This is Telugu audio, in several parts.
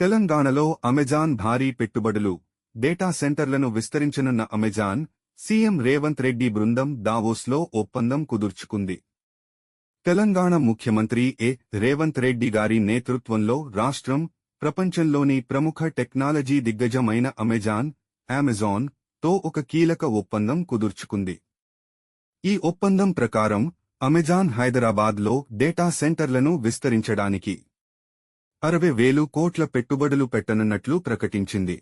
తెలంగాణలో అమెజాన్ భారీ పెట్టుబడులు డేటా సెంటర్లను విస్తరించనున్న అమెజాన్ సీఎం రేవంత్ రెడ్డి బృందం దావోస్లో ఒప్పందం కుదుర్చుకుంది. తెలంగాణ ముఖ్యమంత్రి ఏ రేవంత్ రెడ్డి గారి నేతృత్వంలో రాష్ట్రం ప్రపంచంలోని ప్రముఖ టెక్నాలజీ దిగ్గజమైన అమెజాన్ అమెజాన్తో ఒక కీలక ఒప్పందం కుదుర్చుకుంది. ఈ ఒప్పందం ప్రకారం అమెజాన్ హైదరాబాద్లో డేటా సెంటర్లను విస్తరించడానికి అరవై వేలు కోట్ల పెట్టుబడులు పెట్టనున్నట్లు ప్రకటించింది.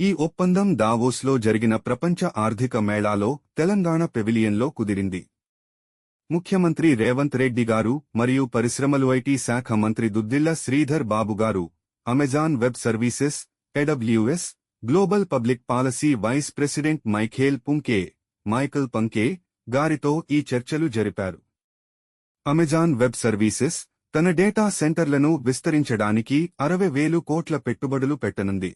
ఈ ఒప్పందం దావోస్లో జరిగిన ప్రపంచ ఆర్థిక మేళాలో తెలంగాణ పెవిలియన్లో కుదిరింది. ముఖ్యమంత్రి రేవంత్ రెడ్డి గారు మరియు పరిశ్రమలు ఐటీ శాఖ మంత్రి దుద్దిల్ల శ్రీధర్ బాబు గారు Amazon web services AWS global public policy vice president Michael Punke Michael Punke గారితో ఈ చర్చలు జరిపారు. అమెజాన్ వెబ్ సర్వీసెస్ తన డేటా సెంటర్లను విస్తరించడానికి అరవై వేలు కోట్ల పెట్టుబడులు పెట్టనుంది.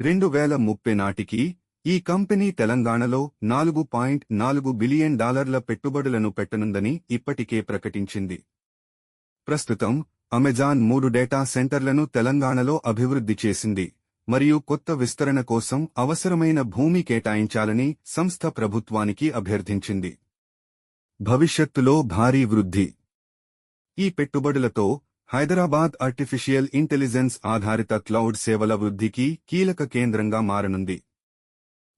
రెండు వేల ముప్పై నాటికి ఈ కంపెనీ తెలంగాణలో నాలుగు పాయింట్ నాలుగు బిలియన్ డాలర్ల పెట్టుబడులను పెట్టనుందని ఇప్పటికే ప్రకటించింది. ప్రస్తుతం అమెజాన్ మూడు డేటా సెంటర్లను తెలంగాణలో అభివృద్ధి చేసింది మరియు కొత్త విస్తరణ కోసం అవసరమైన భూమి కేటాయించాలని సంస్థ ప్రభుత్వానికి అభ్యర్థించింది. భవిష్యత్తులో భారీ వృద్ధి. ఈ పెట్టుబడులతో హైదరాబాద్ ఆర్టిఫిషియల్ ఇంటెలిజెన్స్ ఆధారిత క్లౌడ్ సేవల వృద్ధికి కీలక కేంద్రంగా మారనుంది.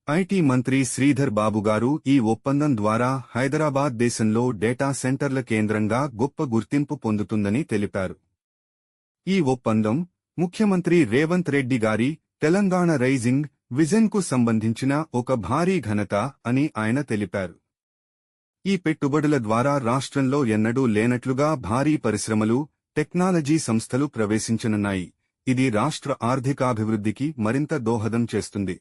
ఐటీ మంత్రి శ్రీధర్ బాబు గారు ఈ ఒప్పందం ద్వారా హైదరాబాద్ దేశంలో డేటా సెంటర్ల కేంద్రంగా గొప్ప గుర్తింపు పొందుతుందని తెలిపారు. ఈ ఒప్పందం ముఖ్యమంత్రి రేవంత్ రెడ్డి గారి తెలంగాణ రైజింగ్ విజన్కు సంబంధించిన ఒక భారీ ఘనత అని ఆయన తెలిపారు. ఈ పెట్టుబడుల ద్వారా రాష్ట్రంలో ఎన్నడూ లేనట్లుగా భారీ పరిశ్రమలు టెక్నాలజీ సంస్థలు ప్రవేశించనున్నాయి. ఇది రాష్ట్ర ఆర్థికాభివృద్ధికి మరింత దోహదం చేస్తుంది.